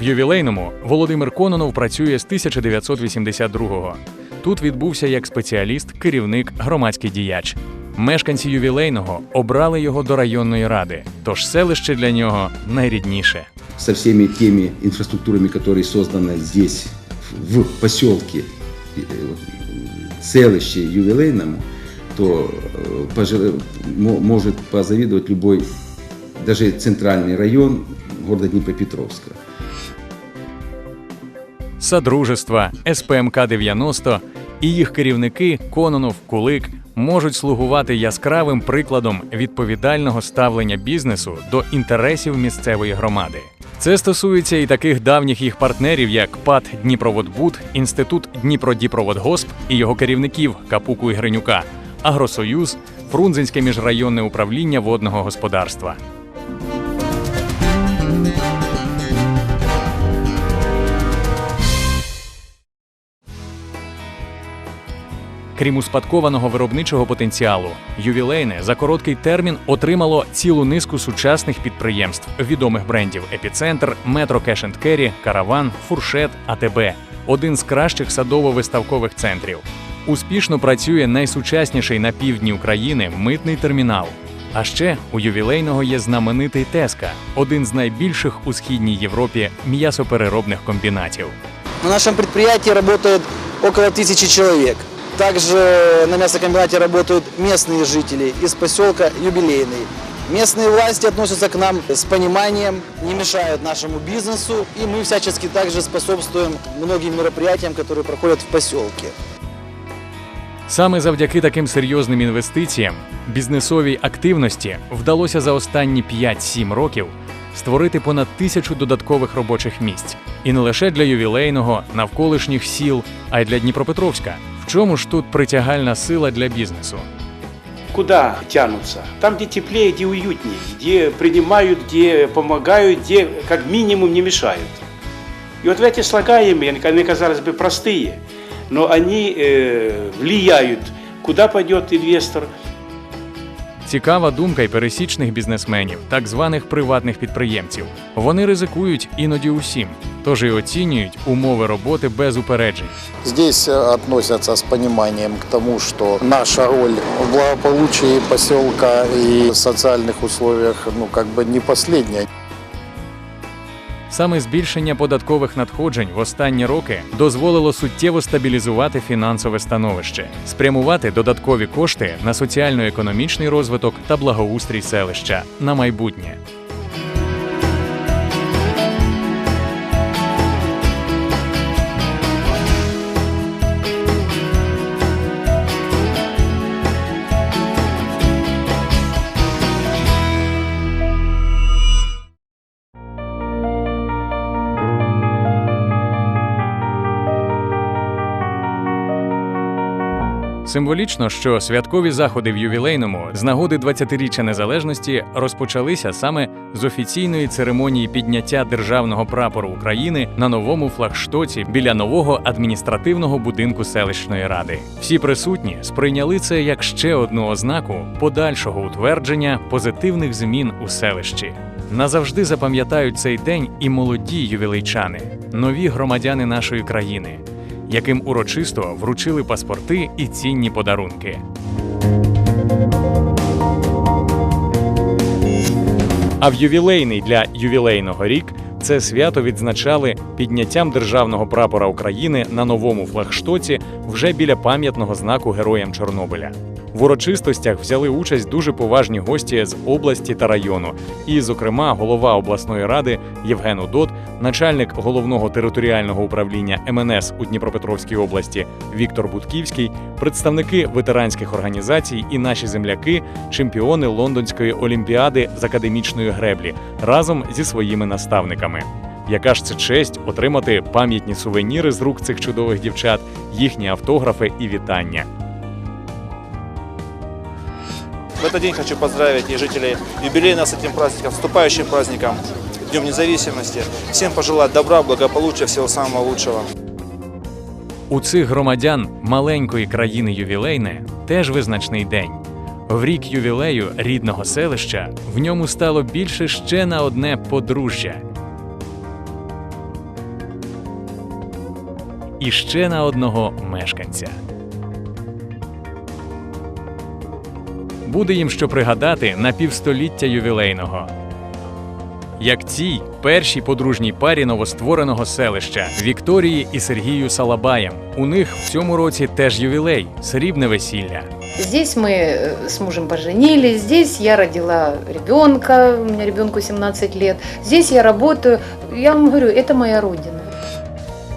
В ювілейному Володимир Кононов працює з 1982-го. Тут відбувся як спеціаліст, керівник, громадський діяч. Мешканці ювілейного обрали його до районної ради, тож селище для нього найрідніше. со всеми теми инфраструктурами, которые созданы здесь, в поселке, э, вот, селище ювелейному, то э, пожел- мо- может позавидовать любой, даже центральный район города Днепропетровска. Содружества, СПМК 90 і їх керівники Кононов, Кулик можуть слугувати яскравим прикладом відповідального ставлення бізнесу до інтересів місцевої громади. Це стосується і таких давніх їх партнерів, як ПАТ Дніпроводбуд, Інститут Дніпродіпроводгосп і його керівників Капуку і Гринюка, Агросоюз, Фрунзенське міжрайонне управління водного господарства. Крім успадкованого виробничого потенціалу, ювілейне за короткий термін отримало цілу низку сучасних підприємств, відомих брендів Епіцентр, Метро Кеш Керрі, Караван, Фуршет, АТБ один з кращих садово-виставкових центрів. Успішно працює найсучасніший на півдні України митний термінал. А ще у ювілейного є знаменитий Теска, один з найбільших у східній Європі м'ясопереробних комбінатів. На нашем предприятии работает около тысячи человек. Также на мясокомбинате работают местные жители из поселка Юбилейный. Местные власти относятся к нам с пониманием, не мешают нашему бизнесу, и мы всячески также способствуем многим мероприятиям, которые проходят в поселке. Саме завдяки таким серйозним інвестиціям, бізнесовій активності вдалося за останні 5-7 років створити понад тисячу додаткових робочих місць. І не лише для ювілейного, навколишніх сіл, а й для Дніпропетровська. В чому ж тут притягальна сила для бізнесу? Куда тянутся? Там, где теплее, где уютнее, где принимают, где помогают, где как минимум не мешают. И вот в эти слагаемые, они, они, казалось бы, простые, но они э, влияют, куда пойдет инвестор, Цікава думка й пересічних бізнесменів, так званих приватних підприємців. Вони ризикують іноді усім, тож і оцінюють умови роботи без упереджень. Здесь э, относятся с пониманием к тому, что наша роль в благополучии поселка и социальных условиях, ну, как бы не последняя. Саме збільшення податкових надходжень в останні роки дозволило суттєво стабілізувати фінансове становище, спрямувати додаткові кошти на соціально-економічний розвиток та благоустрій селища на майбутнє. Символічно, що святкові заходи в ювілейному з нагоди 20-річчя незалежності розпочалися саме з офіційної церемонії підняття державного прапору України на новому флагштоці біля нового адміністративного будинку селищної ради. Всі присутні сприйняли це як ще одну ознаку подальшого утвердження позитивних змін у селищі. Назавжди запам'ятають цей день і молоді ювілейчани, нові громадяни нашої країни яким урочисто вручили паспорти і цінні подарунки. А в ювілейний для ювілейного рік це свято відзначали підняттям державного прапора України на новому флагштоці вже біля пам'ятного знаку Героям Чорнобиля. В урочистостях взяли участь дуже поважні гості з області та району, і, зокрема, голова обласної ради Євген Удот, начальник головного територіального управління МНС у Дніпропетровській області Віктор Будківський, представники ветеранських організацій і наші земляки, чемпіони Лондонської олімпіади з академічної греблі разом зі своїми наставниками. Яка ж це честь отримати пам'ятні сувеніри з рук цих чудових дівчат, їхні автографи і вітання. В этот день хочу поздравить и жителей юбилейно с этим праздником, вступающим праздником, Днем независимости. Всем пожелать добра, благополучия, всего самого лучшего. У цих громадян маленької країни ювілейне теж визначний день. В рік ювілею рідного селища в ньому стало більше ще на одне подружжя. і ще на одного мешканця. Буде їм що пригадати на півстоліття ювілейного. Як цій першій подружній парі новоствореного селища Вікторії і Сергію Салабаєм. У них в цьому році теж ювілей срібне весілля. Здесь мы э, с мужем поженились, здесь я родила ребенка, у меня ребенку 17 лет, здесь я работаю. Я вам говорю, это моя родина.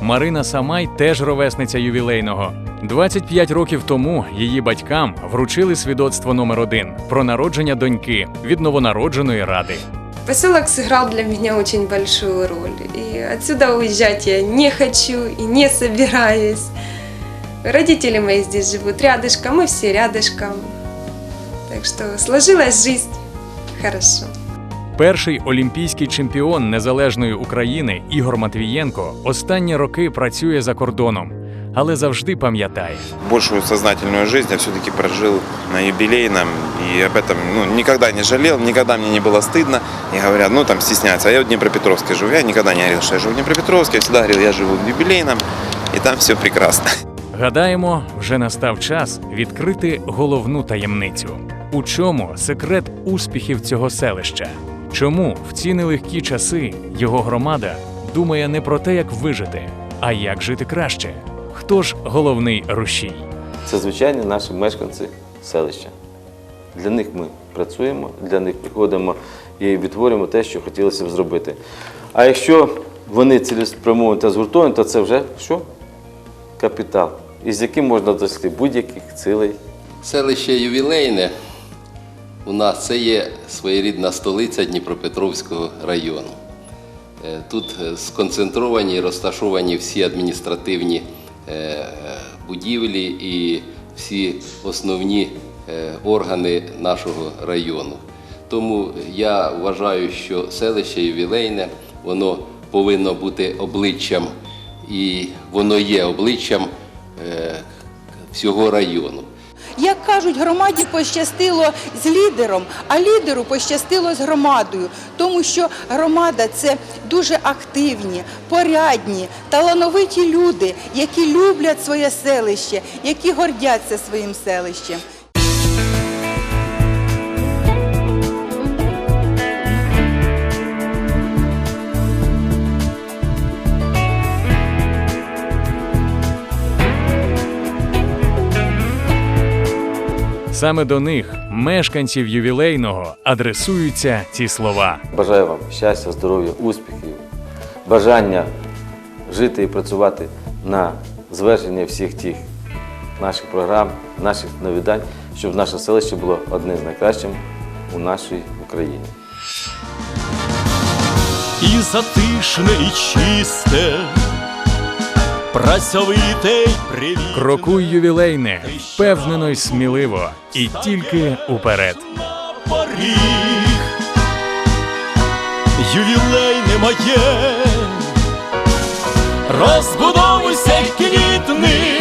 Марина Самай теж ровесниця ювілейного. 25 років тому її батькам вручили свідоцтво номер один про народження доньки від новонародженої ради. Поселок сыграл для меня очень большую роль. И отсюда уезжать я не хочу и не собираюсь. Родители мои здесь живут рядышком, мы все рядышком. Так что сложилась жизнь хорошо. Перший олімпійський чемпіон незалежної України Ігор Матвієнко останні роки працює за кордоном, але завжди пам'ятає. большую сознательную жизнь я все-таки прожил на юбилейном. И об этом ну, никогда не жалел, никогда мне не было стыдно. И говорят, ну там стесняются. А я в Днепропетровске живу. Я никогда не говорил, что я живу в Днепропетровске. Я всегда говорил, я живу в юбилейном. И там все прекрасно. Гадаємо, вже настав час відкрити головну таємницю. У чому секрет успіхів цього селища? Чому в ці нелегкі часи його громада думає не про те, як вижити, а як жити краще? Хто ж головний рушій? Це звичайні наші мешканці селища. Для них ми працюємо, для них приходимо і відтворюємо те, що хотілося б зробити. А якщо вони цілеспрямовані та згуртовані, то це вже що? Капітал, із яким можна досягти будь-яких цілей. Селище ювілейне у нас це є своєрідна столиця Дніпропетровського району. Е, Тут е, сконцентровані і розташовані всі адміністративні будівлі і всі основні е, органи нашого району. Тому я вважаю, що селище ювілейне воно повинно бути обличчям, і воно є обличчям е, всього району. Як кажуть, громаді пощастило з лідером, а лідеру пощастило з громадою, тому що громада це дуже активні, порядні, талановиті люди, які люблять своє селище, які гордяться своїм селищем. Саме до них, мешканців ювілейного, адресуються ці слова. Бажаю вам щастя, здоров'я, успіхів, бажання жити і працювати на звершення всіх тих наших програм, наших новідань, щоб наше селище було одним з найкращим у нашій Україні. І затишне, і чисте, працьовите й привітне. Крокуй ювілейне, впевнено й сміливо, і тільки уперед. поріг. Ювілейне моє, розбудовуйся квітни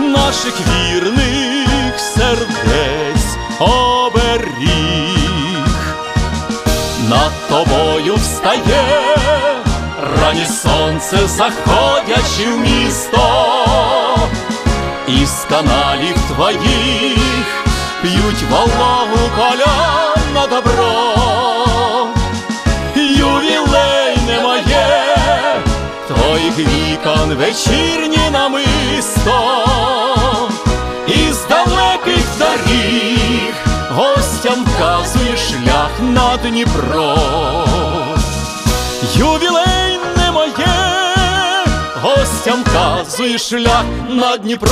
наших вірних сердець оберіг. Над тобою встає рані сонце, заходячи в місто, із каналів твоїх п'ють вологу поля на добро. Ювілейне моє, твоїх вікон вечірні намисто, із далеких доріг гостям вказує шлях на Дніпро. Ювілейне моє, дітям казуєш шлях на Дніпро.